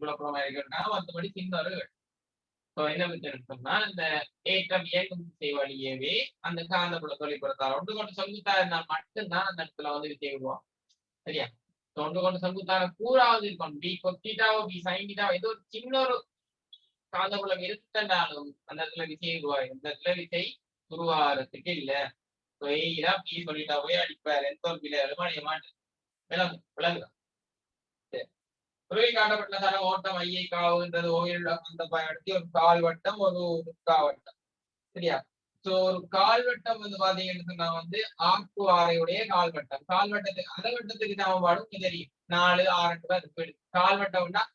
குழப்பமா இருக்குன்னா அந்த மாதிரி ஒரு ஸோ என்ன பிரச்சனை இந்த ஏற்றம் ஏக்கம் விசை வழியவே அந்த காந்தப்புல தொழிற்படுத்தார் ஒன்று கொண்டு செங்குத்தா இருந்தால் மட்டும்தான் அந்த இடத்துல வந்து விசை சரியா? ஒன்று கொண்டு செங்குத்தான கூறாவது இருக்கும் பி கொத்திட்டாவோ பி சைங்கிட்டாவோ ஏதோ ஒரு சின்ன ஒரு காந்தப்புலம் இருக்குன்னாலும் அந்த இடத்துல விசை உருவாய் இந்த இடத்துல விசை உருவாகிறதுக்கு இல்ல. ஸோ பி சொல்லிட்டா போய் அடிப்பார். எந்த ஒரு பிள்ளை அடிய மாட்டேன் விளங்கு விளங்குதான் துறையில் காட்டப்பட்ட தர ஓட்டம் ஐயை காவுன்றது ஓயில் அந்த பயன்படுத்தி ஒரு கால்வட்டம் ஒரு முக்காவட்டம். சரியா? சோ ஒரு கால்வட்டம் வந்து பாத்தீங்கன்னு சொன்னா வந்து ஆக்கு ஆரையுடைய கால்வட்டம். கால்வட்டத்துக்கு கால் வட்டத்துக்கு அரை வட்டத்துக்கு சமன்பாடும் தெரியும் நாலு ஆறு பேர் போயிடுது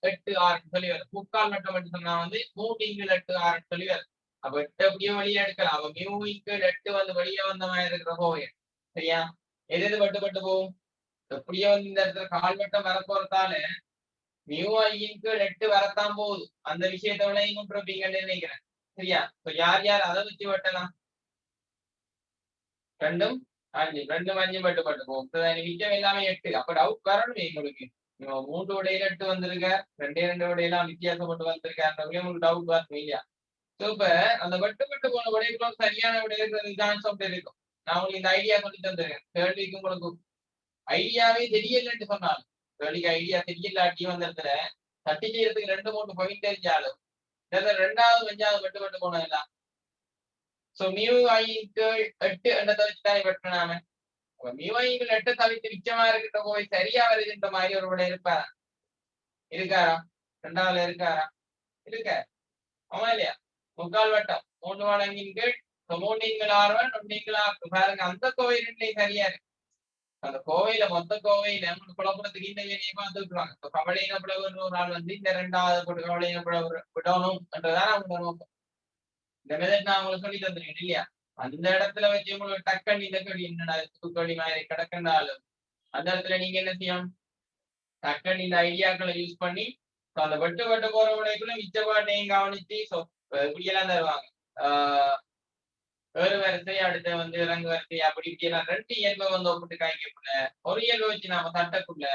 எட்டு ஆறு சொல்லி வரும். முக்கால் வட்டம் சொன்னா வந்து மூன்று எட்டு ஆறு சொல்லி வரும். அப்ப எட்டு அப்படியே வழியா எடுக்கலாம். அப்ப மியூவிக்கு எட்டு வந்து வழியா வந்த மாதிரி இருக்கிற கோயில் சரியா? எது எது பட்டு பட்டு போகும்? எப்படியோ வந்து இந்த இடத்துல கால்வட்டம் வர போறதால மியூ ஐக்கு எட்டு வரத்தான் போகுது. அந்த விஷயத்த விளையும் கொண்டிருப்பீங்கன்னு நினைக்கிறேன். சரியா? இப்ப யார் யார் அதை வச்சு வெட்டலாம்? ரெண்டும் அஞ்சு ரெண்டும் அஞ்சு பட்டு பட்டு போகும் மிச்சம் எல்லாமே எட்டு. அப்ப டவுட் வரணும் எங்களுக்கு. மூன்று உடையில எட்டு வந்திருக்க ரெண்டே ரெண்டு உடையெல்லாம் வித்தியாசப்பட்டு வந்திருக்காருன்றவங்களே உங்களுக்கு டவுட் வரணும் இல்லையா? சோ இப்ப அந்த பட்டு பட்டு போன உடைகளும் சரியான உடைகள் சான்ஸ் அப்படி இருக்கும் நான் உங்களுக்கு இந்த ஐடியா கொண்டு தந்துருக்கேன். கேள்விக்கு உங்களுக்கு. ஐடியாவே தெரியலன்னு சொன்னாலும் எனக்கு ஐடியா தெரியலாட்டியும் அந்த இடத்துல தட்டி செய்யறதுக்கு ரெண்டு மூணு பாயிண்ட் தெரிஞ்சாலும். ரெண்டாவது அஞ்சாவது வெட்டு வெட்டு போனதெல்லாம் சோ மியூ ஐக்கு எட்டு என்றதை வச்சுதான் வெட்டினாம மியூ ஐக்கு எட்டு தவிர்த்து மிச்சமா இருக்கிட்ட போய் சரியா வருதுன்ற மாதிரி ஒரு விட இருப்பாரா? இருக்காரா? ரெண்டாவது இருக்காரா? இருக்க. ஆமா இல்லையா? முக்கால் வட்டம். மூன்று வழங்கின் கீழ். மூன்று ஆறுவன் ஒன்றிங்கள் பாருங்க அந்த கோவில் சரியா இருக்கு. அந்த கோவையில மொத்த கோவையில குழப்பத்துக்கு இந்த வேலையை பார்த்துருக்காங்க இப்ப கவலையின பிளவுன்னு ஒரு நாள் வந்து இந்த ரெண்டாவது கவலையின பிளவு விடணும் என்றதான் அவங்க நோக்கம். இந்த மெதட் நான் உங்களுக்கு சொல்லி தந்துருக்கேன் இல்லையா? அந்த இடத்துல வச்சு உங்களுக்கு டக்கன் இந்த கடி என்னடா தூக்கடி மாதிரி கிடக்குனாலும் அந்த இடத்துல நீங்க என்ன செய்யும் டக்கன் இந்த ஐடியாக்களை யூஸ் பண்ணி அந்த வெட்டு வெட்டு போற உடைக்குள்ள மிச்ச பாட்டையும் கவனிச்சு இப்படியெல்லாம் தருவாங்க. ஆஹ் வேறு வரிசை அடுத்த வந்து இறங்கு வரிசை அப்படி இப்படி எல்லாம் ரெண்டு இயல்பை வந்து ஒப்பிட்டு காய்க்கக்குள்ள ஒரு இயல்பு வச்சு நம்ம தட்டக்குள்ள.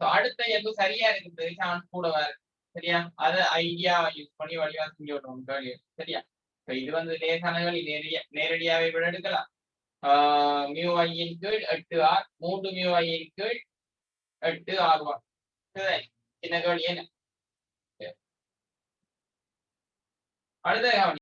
அடுத்த இயல்பு சரியா இருக்குது சான்ஸ் கூட வர சரியா? அதை ஐடியா யூஸ் பண்ணி வழிவா செஞ்சு விடுவோம் கேள்வி சரியா? இது வந்து லேசான வழி. நேரடியா நேரடியாவே விட எடுக்கலாம். மியூ ஐயின் கீழ் எட்டு ஆர் மூன்று மியூ ஐயின் கீழ் எட்டு ஆர் ஒன் சின்ன கேள்வி என்ன? அடுத்த